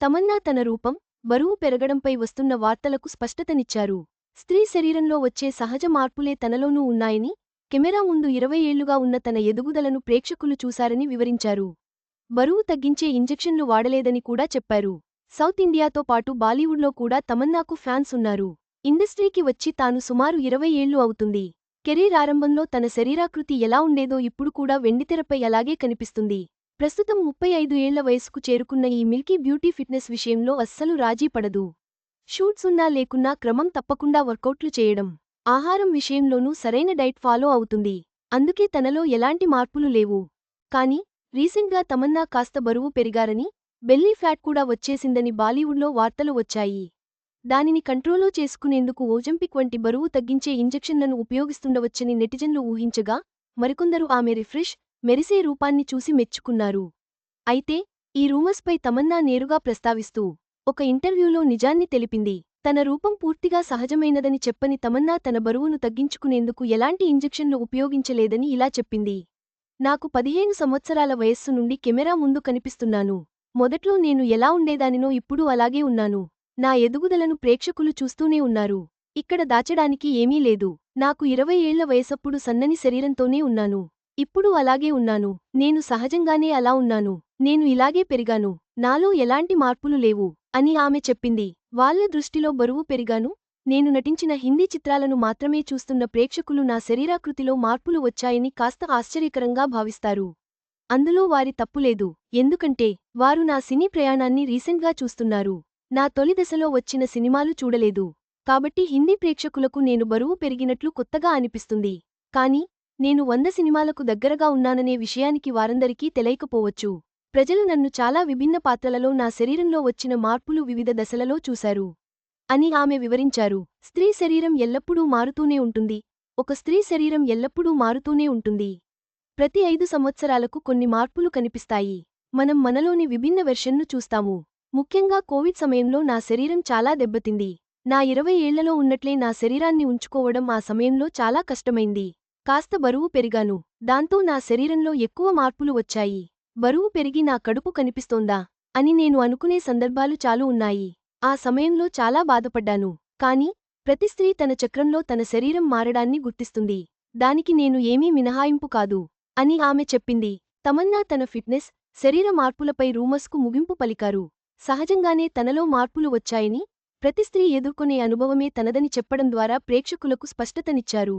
తమన్నా తన రూపం బరువు పెరగడంపై వస్తున్న వార్తలకు స్పష్టతనిచ్చారు. స్త్రీ శరీరంలో వచ్చే సహజ మార్పులే తనలోనూ ఉన్నాయని కెమెరా ముందు ఇరవై ఏళ్ళుగా ఉన్న తన ఎదుగుదలను ప్రేక్షకులు చూశారని వివరించారు. బరువు తగ్గించే ఇంజెక్షన్లు వాడలేదని కూడా చెప్పారు. సౌత్ ఇండియాతో పాటు బాలీవుడ్లో కూడా తమన్నాకు ఫ్యాన్స్ ఉన్నారు. ఇండస్ట్రీకి వచ్చి తాను సుమారు ఇరవై ఏళ్ళు అవుతుంది. కెరీర్ ఆరంభంలో తన శరీరాకృతి ఎలా ఉండేదో ఇప్పుడు కూడా వెండితెరపై అలాగే కనిపిస్తుంది. ప్రస్తుతం ముప్పై ఐదు ఏళ్ళ వయసుకు చేరుకున్న ఈ మిల్కీ బ్యూటీ ఫిట్నెస్ విషయంలో అస్సలు రాజీ పడదు. షూట్స్ ఉన్నా లేకున్నా క్రమం తప్పకుండా వర్కౌట్లు చేయడం ఆహారం విషయంలోనూ సరైన డైట్ ఫాలో అవుతుంది. అందుకే తనలో ఎలాంటి మార్పులు లేవు. కాని రీసెంట్గా తమన్నా కాస్త బరువు పెరిగారని బెల్లీ ఫ్యాట్ కూడా వచ్చేసిందని బాలీవుడ్లో వార్తలు వచ్చాయి. దానిని కంట్రోలో చేసుకునేందుకు ఓజంపిక్ వంటి బరువు తగ్గించే ఇంజెక్షన్లను ఉపయోగిస్తుండవచ్చని నెటిజన్లు ఊహించగా మరికొందరు ఆమె రిఫ్రెష్ మెరిసే రూపాన్ని చూసి మెచ్చుకున్నారు. అయితే ఈ రూమర్స్పై తమన్నా నేరుగా ప్రస్తావిస్తూ ఒక ఇంటర్వ్యూలో నిజాన్ని తెలిపింది. తన రూపం పూర్తిగా సహజమైనదని చెప్పని తమన్నా తన బరువును తగ్గించుకునేందుకు ఎలాంటి ఇంజెక్షన్లు ఉపయోగించలేదని ఇలా చెప్పింది. నాకు పదిహేను సంవత్సరాల వయస్సు నుండి కెమెరా ముందు కనిపిస్తున్నాను. మొదట్లో నేను ఎలా ఉండేదానినో ఇప్పుడు అలాగే ఉన్నాను. నా ఎదుగుదలను ప్రేక్షకులు చూస్తూనే ఉన్నారు. ఇక్కడ దాచడానికి ఏమీ లేదు. నాకు ఇరవై ఏళ్ళ వయసప్పుడు సన్నని శరీరంతోనే ఉన్నాను. ఇప్పుడు అలాగే ఉన్నాను. నేను సహజంగానే అలా ఉన్నాను. నేను ఇలాగే పెరిగాను. నాలో ఎలాంటి మార్పులు లేవు అని ఆమె చెప్పింది. వాళ్ళ దృష్టిలో బరువు పెరిగాను. నేను నటించిన హిందీ చిత్రాలను మాత్రమే చూస్తున్న ప్రేక్షకులు నా శరీరాకృతిలో మార్పులు వచ్చాయని కాస్త ఆశ్చర్యకరంగా భావిస్తారు. అందులో వారి తప్పులేదు ఎందుకంటే వారు నా సినీ ప్రయాణాన్ని రీసెంట్గా చూస్తున్నారు. నా తొలి దశలో వచ్చిన సినిమాలు చూడలేదు. కాబట్టి హిందీ ప్రేక్షకులకు నేను బరువు పెరిగినట్లు కొత్తగా అనిపిస్తుంది. కాని నేను వంద సినిమాలకు దగ్గరగా ఉన్నాననే విషయానికి వారందరికీ తెలియకపోవచ్చు. ప్రజలు నన్ను చాలా విభిన్న పాత్రలలో నా శరీరంలో వచ్చిన మార్పులు వివిధ దశలలో చూశారు. అని ఆమె వివరించారు. స్త్రీ శరీరం ఎల్లప్పుడూ మారుతూనే ఉంటుంది. ఒక స్త్రీ శరీరం ఎల్లప్పుడూ మారుతూనే ఉంటుంది. ప్రతి ఐదు సంవత్సరాలకు కొన్ని మార్పులు కనిపిస్తాయి. మనం మనలోని విభిన్న వెర్షన్ను చూస్తాము. ముఖ్యంగా కోవిడ్ సమయంలో నా శరీరం చాలా దెబ్బతింది. నా ఇరవై ఏళ్ళలో ఉన్నట్లే నా శరీరాన్ని ఉంచుకోవడం ఆ సమయంలో చాలా కష్టమైంది. కాస్త బరువు పెరిగాను. దాంతో నా శరీరంలో ఎక్కువ మార్పులు వచ్చాయి. బరువు పెరిగి నా కడుపు కనిపిస్తోందా అని నేను అనుకునే సందర్భాలు చాలు ఉన్నాయి. ఆ సమయంలో చాలా బాధపడ్డాను. కాని ప్రతి స్త్రీ తన చక్రంలో తన శరీరం మారడాన్ని గుర్తిస్తుంది. దానికి నేను ఏమీ మినహాయింపు కాదు అని ఆమె చెప్పింది. తమన్నా తన ఫిట్నెస్ శరీర మార్పులపై రూమర్స్కు ముగింపు పలికారు. సహజంగానే తనలో మార్పులు వచ్చాయని ప్రతి స్త్రీ ఎదుర్కొనే అనుభవమే తనదని చెప్పడం ద్వారా ప్రేక్షకులకు స్పష్టతనిచ్చారు.